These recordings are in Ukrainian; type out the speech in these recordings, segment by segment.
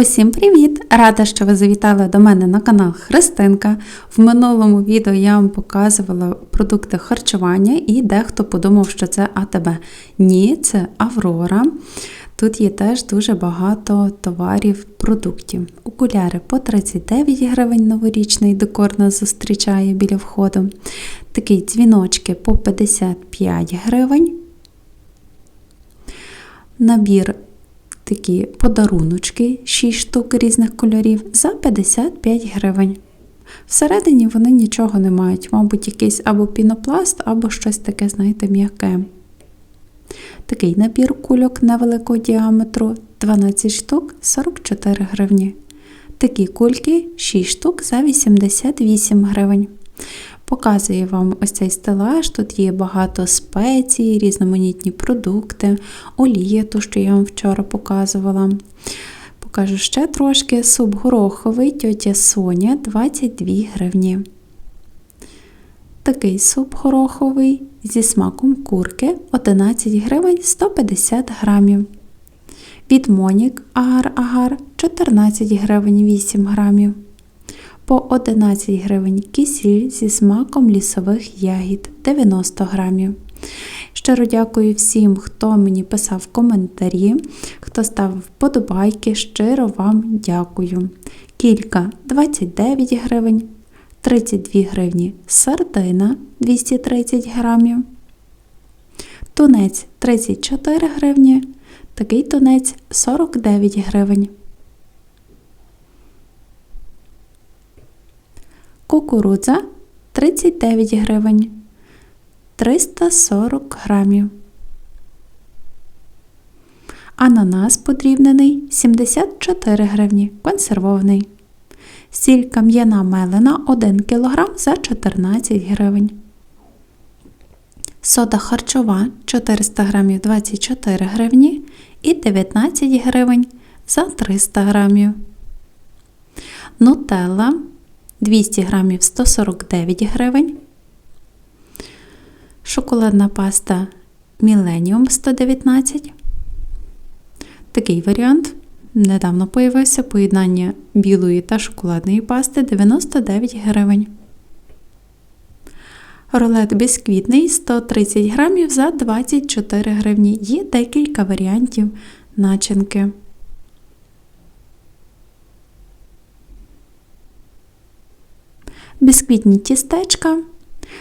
Усім привіт! Рада, що ви завітали до мене на канал Христинка. В минулому відео я вам показувала продукти харчування і дехто подумав, що це АТБ. Ні, це Аврора. Тут є теж дуже багато товарів, продуктів. Окуляри по 39 гривень новорічний декор нас зустрічає біля входу. Такі дзвіночки по 55 гривень. Набір такі подаруночки, 6 штук різних кольорів за 55 гривень. Всередині вони нічого не мають, мабуть, якийсь або пінопласт, або щось таке, знаєте, м'яке. Такий набір кульок невеликого діаметру 12 штук 44 гривні. Такі кульки 6 штук за 88 гривень. Показую вам ось цей стелаж. Тут є багато спецій, різноманітні продукти, олія, то, що я вам вчора показувала. Покажу ще трошки. Суп гороховий, тьотя Соня 22 гривні. Такий суп гороховий зі смаком курки 11 гривень 150 грамів. Від Монік агар-агар 14 гривень 8 грамів по 11 гривень кисіль зі смаком лісових ягід 90 грамів. Щиро дякую всім, хто мені писав коментарі, хто ставив вподобайки. Щиро вам дякую. Кілька 29 гривень, 32 гривні сардина 230 грамів. Тунець 34 гривні, такий тунець 49 гривень. Кукурудза 39 гривень 340 грамів. Ананас подрібнений 74 гривні консервований. Сіль кам'яна мелена 1 кг за 14 гривень. Сода харчова 400 грамів 24 гривні і 19 гривень за 300 грамів. Нутелла 200 грамів 149 гривень. Шоколадна паста Millennium 119. Такий варіант. Недавно появився поєднання білої та шоколадної пасти 99 гривень. Рулет бісквітний 130 грамів за 24 гривні. Є декілька варіантів начинки. Бісквітні тістечка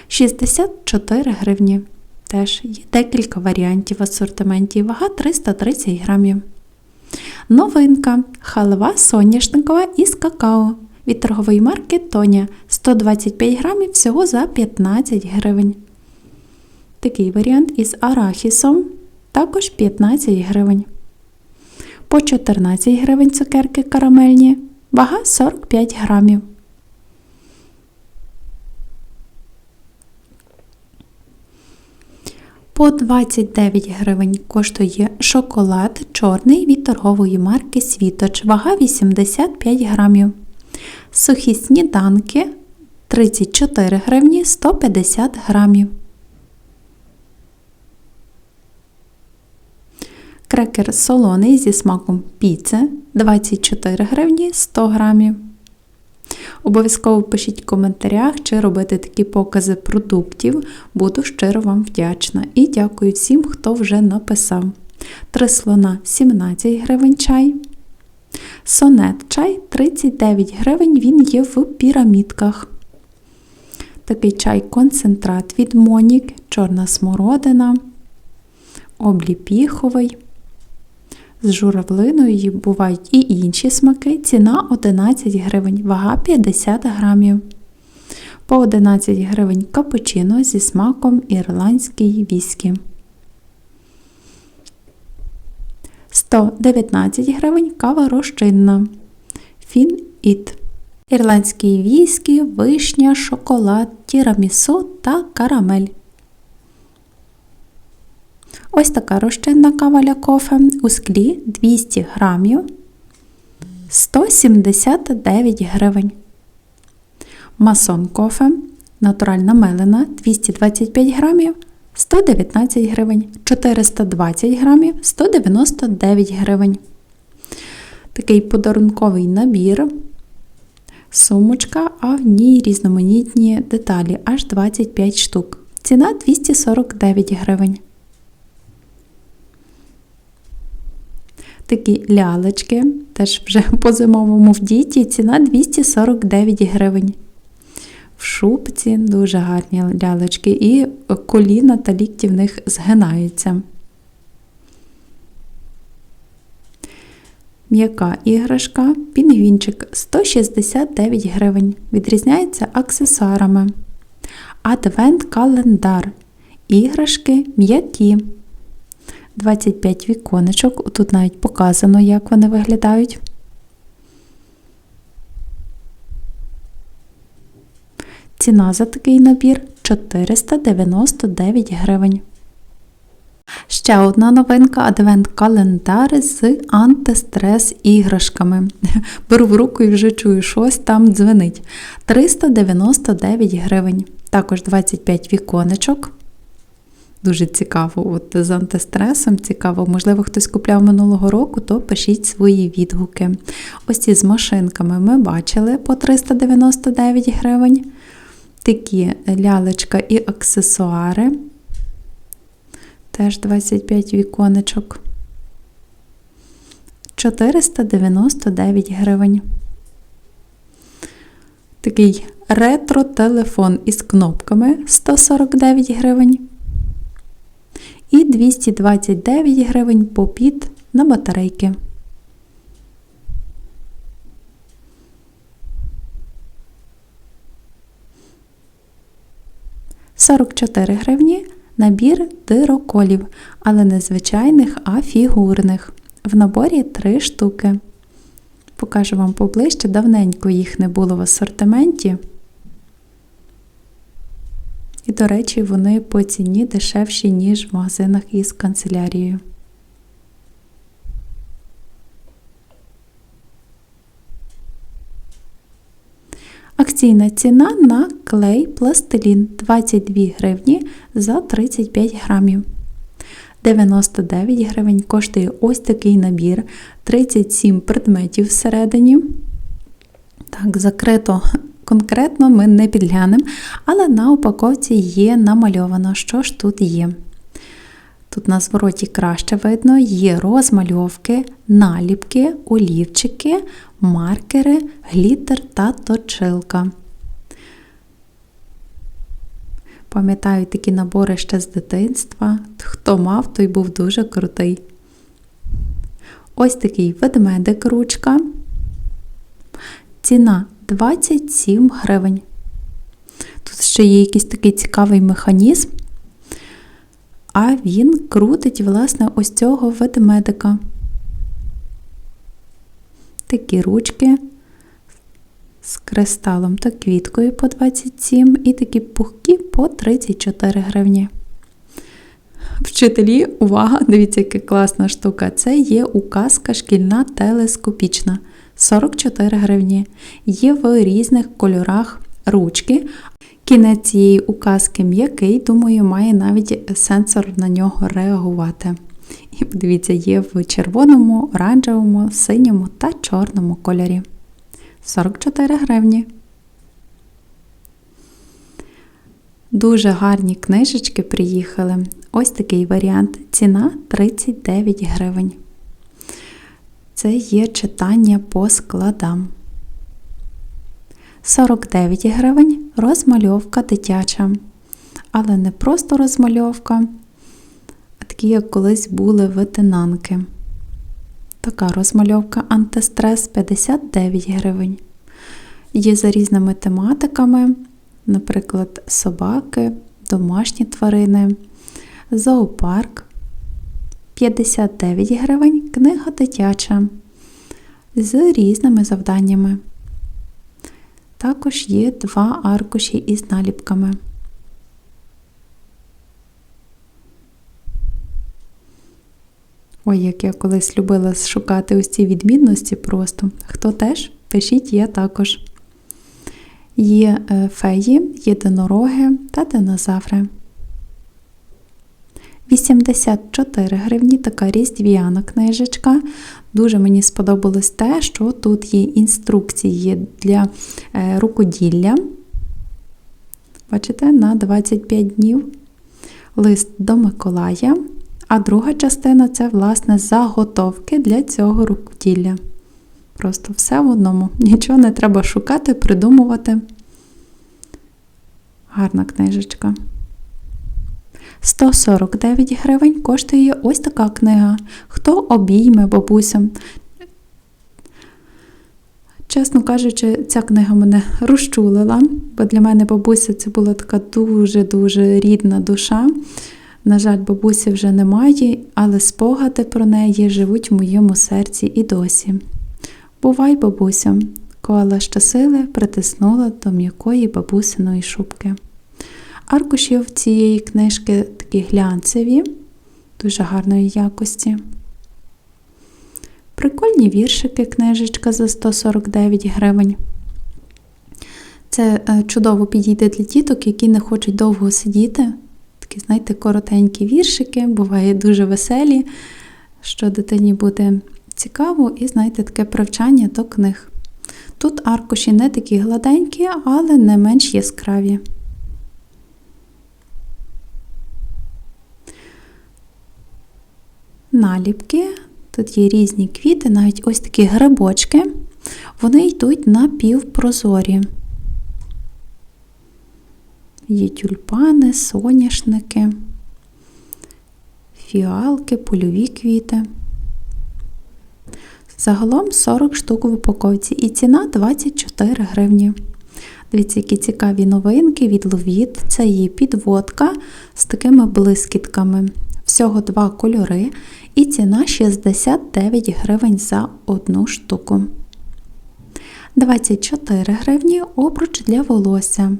64 гривні. Теж є декілька варіантів в асортименті. Вага 330 грамів. Новинка халва соняшникова із какао від торгової марки Тоня 125 грамів всього за 15 гривень. Такий варіант із арахісом також 15 гривень. По 14 гривень цукерки карамельні. Вага 45 грамів. По 29 гривень коштує шоколад чорний від торгової марки Світоч, вага 85 грамів. Сухі сніданки 34 гривні 150 грамів. Крекер солоний зі смаком піци 24 гривні 100 грамів. Обов'язково пишіть в коментарях, чи робити такі покази продуктів. Буду щиро вам вдячна. І дякую всім, хто вже написав. Три слона 17 гривень чай. Сонет чай 39 гривень, він є в пірамідках. Такий чай концентрат від Монік, чорна смородина, обліпіховий. З журавлиною бувають і інші смаки. Ціна 11 гривень, вага 50 грамів. По 11 гривень капучино зі смаком ірландський віскі. 119 гривень кава розчинна. Фін Іт. Ірландський віскі, вишня, шоколад, тірамісу та карамель. Ось така розчинна кава для кофе у склі 200 грамів 179 гривень. Масон кофе натуральна мелена 225 грамів 119 гривень, 420 грамів 199 гривень. Такий подарунковий набір, сумочка, а в ній різноманітні деталі, аж 25 штук. Ціна 249 гривень. Такі лялечки, теж вже по зимовому в діті, ціна 249 гривень. В шубці дуже гарні лялечки, і коліна та лікті в них згинаються. М'яка іграшка, пінгвінчик 169 гривень. Відрізняється аксесуарами. Адвент-календар. Іграшки м'які. 25 віконечок. Тут навіть показано, як вони виглядають. Ціна за такий набір 499 гривень. Ще одна новинка адвент-календар з антистрес іграшками. Беру в руку і вже чую, щось там дзвенить. 399 гривень. Також 25 віконечок. Дуже цікаво, от з антистресом цікаво. Можливо, хтось купляв минулого року, то пишіть свої відгуки. Ось ці з машинками ми бачили по 399 гривень. Такі лялечка і аксесуари. Теж 25 віконечок. 499 гривень. Такий ретро-телефон із кнопками 149 гривень. І 229 гривень попід на батарейки. Сорок чотири гривні набір дироколів, але не звичайних, а фігурних. В наборі три штуки. Покажу вам поближче, давненько їх не було в асортименті. І, до речі, вони по ціні дешевші, ніж в магазинах із канцелярією. Акційна ціна на клей пластилін 22 гривні за 35 грамів. 99 гривень коштує ось такий набір, 37 предметів всередині. Так, закрито конкретно ми не підглянемо, але на упаковці є намальовано, що ж тут є. Тут на звороті краще видно, є розмальовки, наліпки, олівчики, маркери, глітер та точилка. Пам'ятаю такі набори ще з дитинства. Хто мав, той був дуже крутий. Ось такий ведмедик ручка. Ціна 27 гривень. Тут ще є якийсь такий цікавий механізм, а він крутить, власне, ось цього ведмедика. Такі ручки з кристалом та квіткою по 27 і такі пухкі по 34 гривні. Вчителі, увага! Дивіться, яка класна штука. Це є указка шкільна телескопічна 44 гривні. Є в різних кольорах ручки. Кінець цієї указки м'який, думаю, має навіть сенсор на нього реагувати. І подивіться, є в червоному, оранжевому, синьому та чорному кольорі. 44 гривні. Дуже гарні книжечки приїхали. Ось такий варіант. Ціна 39 гривень. Це є читання по складам. 49 гривень розмальовка дитяча. Але не просто розмальовка, а такі, як колись були витинанки. Така розмальовка антистрес 59 гривень. Є за різними тематиками, наприклад, собаки, домашні тварини, зоопарк. 59 гривень книга дитяча з різними завданнями. Також є два аркуші із наліпками. Ой, як я колись любила шукати ось ці відмінності просто. Хто теж? Пишіть є також. Є е, феї, єдинороги та динозаври. 84 гривні така різдвяна книжечка. Дуже мені сподобалось те, що тут є інструкції для е, рукоділля. Бачите, на 25 днів лист до Миколая. А друга частина це, власне, заготовки для цього рукоділля. Просто все в одному. Нічого не треба шукати, придумувати. Гарна книжечка. 149 гривень коштує ось така книга. Хто обійме бабусям? Чесно кажучи, ця книга мене розчулила, бо для мене бабуся це була така дуже-дуже рідна душа. На жаль, бабусі вже немає, але спогади про неї живуть в моєму серці і досі. Бувай, бабуся, коала щосили притиснула до м'якої бабусиної шубки. Аркушів цієї книжки такі глянцеві, дуже гарної якості. Прикольні віршики, книжечка за 149 гривень. Це е, чудово підійде для діток, які не хочуть довго сидіти. Такі, знаєте, коротенькі віршики, буває дуже веселі, що дитині буде цікаво, і, знаєте, таке привчання до книг. Тут аркуші не такі гладенькі, але не менш яскраві. Наліпки. Тут є різні квіти, навіть ось такі грибочки. Вони йдуть напівпрозорі. Є тюльпани, соняшники, фіалки, польові квіти. Загалом 40 штук в упаковці і ціна 24 гривні. Дивіться, які цікаві новинки від Ловіт. Це є підводка з такими блискітками. Всього два кольори, і ціна 69 гривень за одну штуку. 24 гривні обруч для волосся.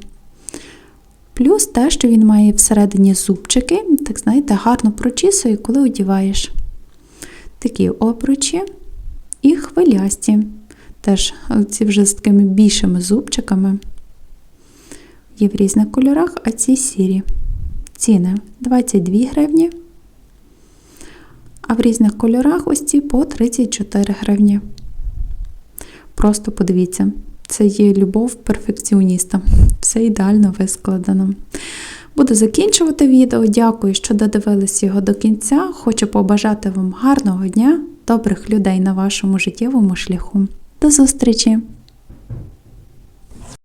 Плюс те, що він має всередині зубчики, так знаєте, гарно прочісує, коли одіваєш. Такі обручі і хвилясті. Теж ці вже з такими більшими зубчиками. Є в різних кольорах, а ці сірі. Ціни 22 гривні. А в різних кольорах ось ці по 34 гривні. Просто подивіться, це є любов перфекціоніста. Все ідеально вискладено. Буду закінчувати відео. Дякую, що додивились його до кінця. Хочу побажати вам гарного дня, добрих людей на вашому життєвому шляху. До зустрічі!